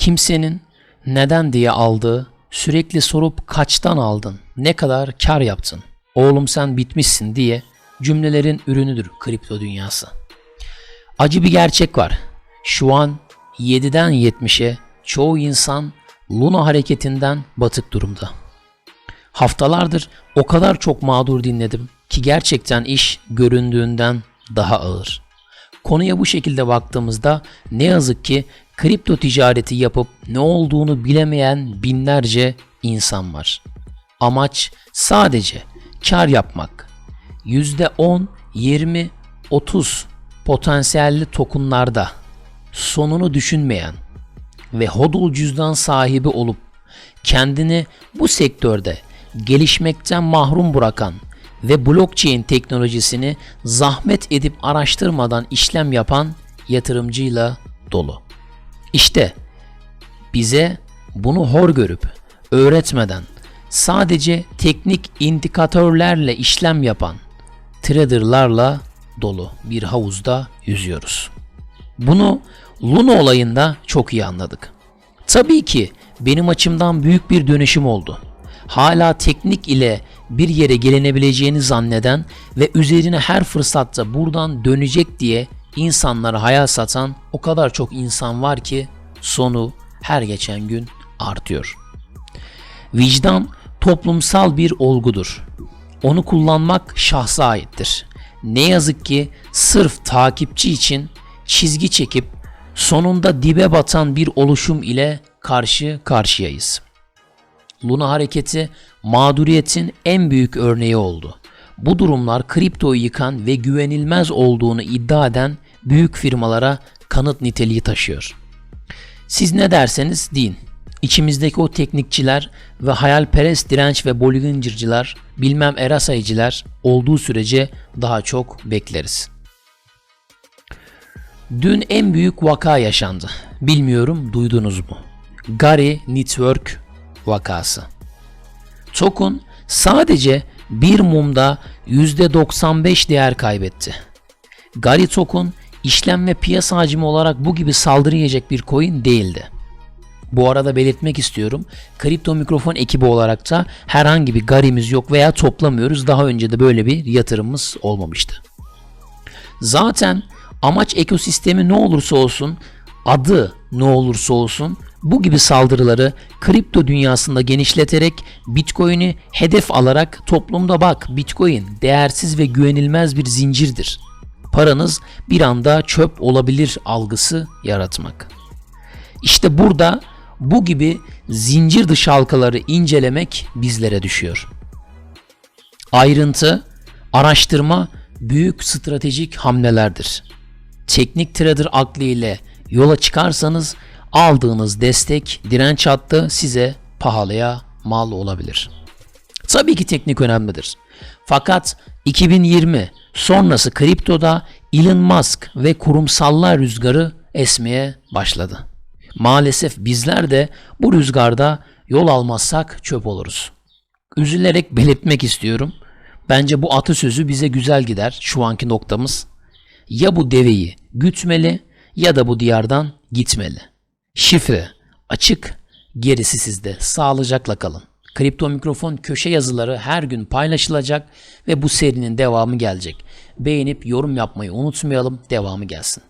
Kimsenin neden diye aldığı, sürekli sorup kaçtan aldın, ne kadar kar yaptın, oğlum sen bitmişsin diye cümlelerin ürünüdür kripto dünyası. Acı bir gerçek var. Şu an 7'den 70'e çoğu insan Luna hareketinden batık durumda. Haftalardır o kadar çok mağdur dinledim ki gerçekten iş göründüğünden daha ağır. Konuya bu şekilde baktığımızda ne yazık ki kripto ticareti yapıp ne olduğunu bilemeyen binlerce insan var. Amaç sadece kar yapmak. %10, 20, 30 potansiyelli tokenlarda sonunu düşünmeyen ve hodul cüzdan sahibi olup kendini bu sektörde gelişmekten mahrum bırakan ve blockchain teknolojisini zahmet edip araştırmadan işlem yapan yatırımcıyla dolu. İşte bize bunu hor görüp öğretmeden sadece teknik indikatörlerle işlem yapan traderlarla dolu bir havuzda yüzüyoruz. Bunu Luna olayında çok iyi anladık. Tabii ki benim açımdan büyük bir dönüşüm oldu. Hala teknik ile bir yere gelinebileceğini zanneden ve üzerine her fırsatta buradan dönecek diye insanlara hayal satan o kadar çok insan var ki sonu her geçen gün artıyor. Vicdan toplumsal bir olgudur. Onu kullanmak şahsa aittir. Ne yazık ki sırf takipçi için çizgi çekip sonunda dibe batan bir oluşum ile karşı karşıyayız. Luna hareketi mağduriyetin en büyük örneği oldu. Bu durumlar kriptoyu yıkan ve güvenilmez olduğunu iddia eden büyük firmalara kanıt niteliği taşıyor. Siz ne derseniz deyin. İçimizdeki o teknikçiler ve hayalperest direnç ve Bollinger'cılar, bilmem erasayıcılar olduğu sürece daha çok bekleriz. Dün en büyük vaka yaşandı. Bilmiyorum duydunuz mu? Gary Network vakası. Token sadece bir mumda %95 değer kaybetti. Gary Token işlem ve piyasa hacmi olarak bu gibi saldırı yiyecek bir coin değildi. Bu arada belirtmek istiyorum. Kripto mikrofon ekibi olarak da herhangi bir garimiz yok veya toplamıyoruz. Daha önce de böyle bir yatırımımız olmamıştı. Zaten amaç ekosistemi ne olursa olsun, adı ne olursa olsun bu gibi saldırıları kripto dünyasında genişleterek Bitcoin'i hedef alarak toplumda bak Bitcoin değersiz ve güvenilmez bir zincirdir. Paranız bir anda çöp olabilir algısı yaratmak. İşte burada bu gibi zincir dışı halkaları incelemek bizlere düşüyor. Ayrıntı, araştırma büyük stratejik hamlelerdir. Teknik trader aklı ile yola çıkarsanız aldığınız destek, direnç hattı size pahalıya mal olabilir. Tabii ki teknik önemlidir. Fakat 2020 sonrası kriptoda Elon Musk ve kurumsallar rüzgarı esmeye başladı. Maalesef bizler de bu rüzgarda yol almazsak çöp oluruz. Üzülerek belirtmek istiyorum. Bence bu atasözü bize güzel gider şu anki noktamız. Ya bu deveyi gütmeli ya da bu diyardan gitmeli. Şifre açık, gerisi sizde. Sağlıcakla kalın. Kripto Mikrofon köşe yazıları her gün paylaşılacak ve bu serinin devamı gelecek. Beğenip yorum yapmayı unutmayalım. Devamı gelsin.